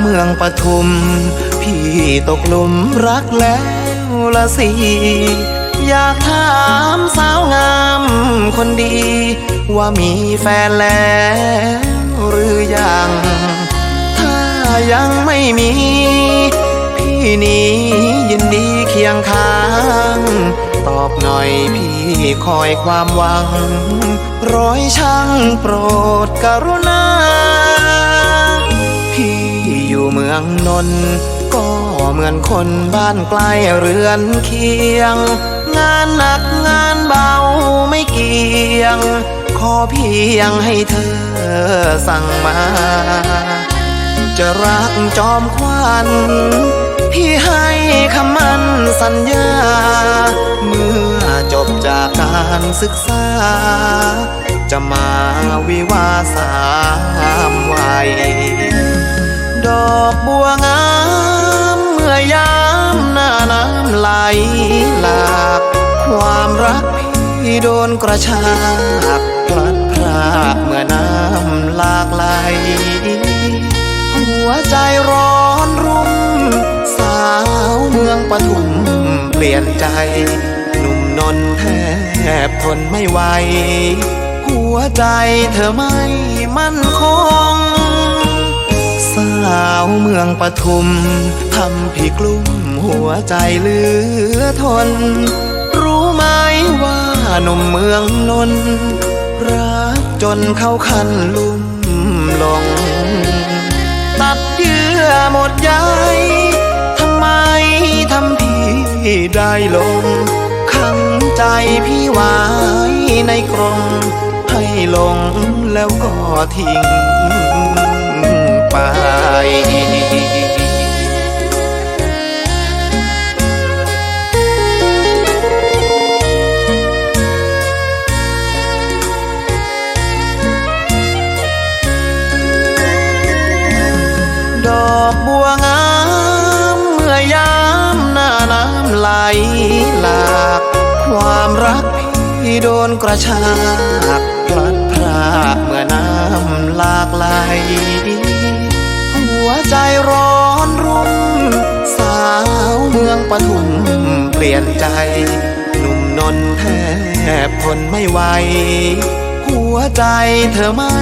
เมืองปทุม พี่ตกหลุมรักแล้วละสิ อยากถามสาวงามคนดี ว่ามีแฟนแล้วหรือยัง ถ้ายังไม่มี พี่นี้ยินดีเคียงข้าง ตอบหน่อยพี่คอยความหวัง ร้อยช่างโปรดกรุณาพี่ อยู่เมืองนนก็เหมือนคนบ้านไกลเรือนเคียง งานหนักงานเบาไม่เกี่ยง ขอเพียงให้เธอสั่งมา จะรักจอมควันพี่ให้คำมั่นสัญญา เมื่อจบจากการศึกษา จะมาวิวาสามวัย ดอกบัวงามเมื่อยามหน้าน้ำไหลหลากความรักพี่โดนกระชากพลัดพรากเมื่อน้ำหลากไหล หัวใจร้อนรุ่ม สาวเมืองปทุมเปลี่ยนใจ หนุ่มนนแทบทนไม่ไหว หัวใจเธอไม่มั่นคงาวเมืองปทุมทำพี่กลุ้มหัวใจเหลือทน รู้ไหมว่าหนุ่มเมืองนนรักจนเข้าคันลุ่มลง ตัดเยื่อหมดใยทำไมทำพี่ได้ลงขังใจพี่ไว้ในกรงให้หลงแล้วก็ทิ้ง ดอกบัวงามเมื่อยามหน้าน้ำไหลหลากความรักพี่โดนกระชากพลัดพรากเมื่อน้ำหลากไหล ปทุมเปลี่ยนใจ หนุ่มนนท์แทบทนไม่ไหว หัวใจเธอไม่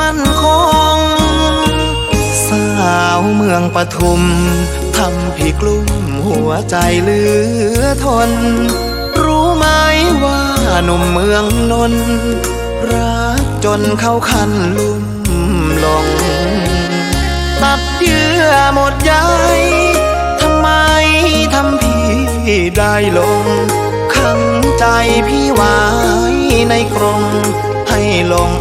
มั่นคง สาวเมืองปทุมทำพี่กลุ้มหัวใจเหลือทน รู้ไหมว่าหนุ่มเมืองนนท์รักจนเข้าคันลุ่มลง ตัดเยื่อหมดใย ได้ลงขังใจพี่ไว้ในกรงให้หลง